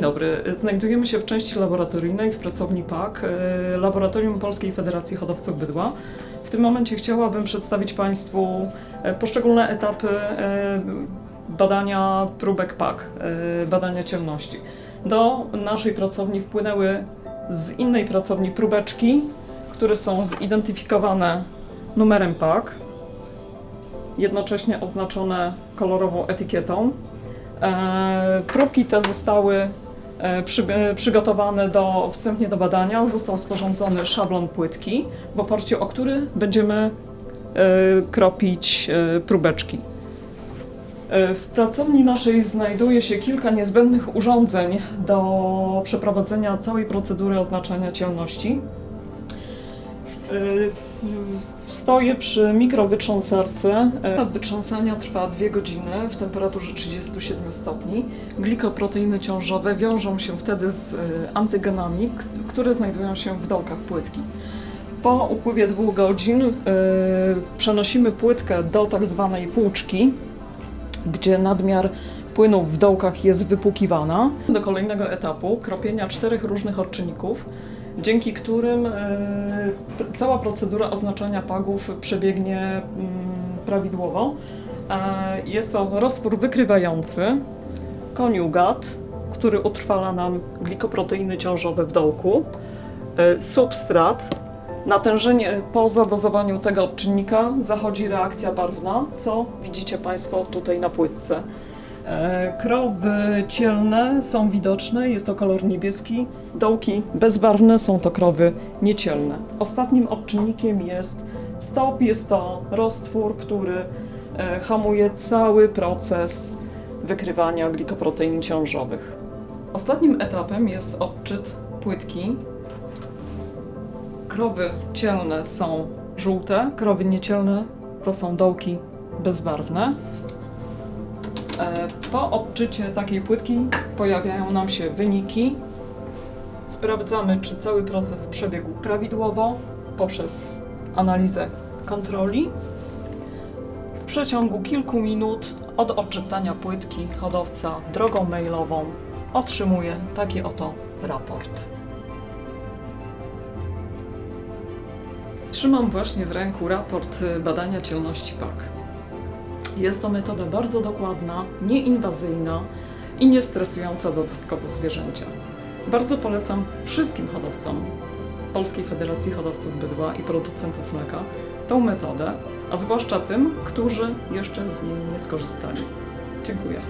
dobry. Znajdujemy się w części laboratoryjnej w pracowni PAK, e, Laboratorium Polskiej Federacji Hodowców Bydła. W tym momencie chciałabym przedstawić Państwu e, poszczególne etapy e, badania próbek PAK, e, badania ciemności. Do naszej pracowni wpłynęły z innej pracowni próbeczki, które są zidentyfikowane numerem PAK, jednocześnie oznaczone kolorową etykietą. E, Próbki te zostały e, przy, przygotowane do, wstępnie do badania. Został sporządzony szablon płytki, w oparciu o który będziemy e, kropić próbeczki. W pracowni naszej znajduje się kilka niezbędnych urządzeń do przeprowadzenia całej procedury oznaczania ciemności. E, Stoję przy mikrowytrząsarce. Etap wytrząsania trwa 2 godziny w temperaturze 37 stopni. Glikoproteiny ciążowe wiążą się wtedy z e, antygenami, które znajdują się w dołkach płytki. Po upływie dwóch godzin e, przenosimy płytkę do tak zwanej płuczki, gdzie nadmiar płynów w dołkach jest wypłukiwana. Do kolejnego etapu kropienia czterech różnych odczynników, dzięki którym e, cała procedura oznaczania pagów przebiegnie mm, prawidłowo. E, Jest to roztwór wykrywający, koniugat, który utrwala nam glikoproteiny ciążowe w dołku, e, substrat, Natężenie po zadozowaniu tego odczynnika zachodzi reakcja barwna, co widzicie Państwo tutaj na płytce. E, Krowy cielne są widoczne, jest to kolor niebieski. Dołki bezbarwne są to krowy niecielne. Ostatnim odczynnikiem jest stop, jest to roztwór, który e, hamuje cały proces wykrywania glikoprotein ciążowych. Ostatnim etapem jest odczyt płytki krowy cielne są żółte, krowy niecielne to są dołki bezbarwne. E, Po odczycie takiej płytki pojawiają nam się wyniki. Sprawdzamy, czy cały proces przebiegł prawidłowo poprzez analizę kontroli. W przeciągu kilku minut od odczytania płytki hodowca drogą mailową otrzymuje taki oto raport. Trzymam właśnie w ręku raport y, badania cielności PAK. Jest to metoda bardzo dokładna, nieinwazyjna i niestresująca dodatkowo zwierzęcia. Bardzo polecam wszystkim hodowcom Polskiej Federacji Hodowców Bydła i producentów mleka tą metodę, a zwłaszcza tym, którzy jeszcze z niej nie skorzystali. Dziękuję.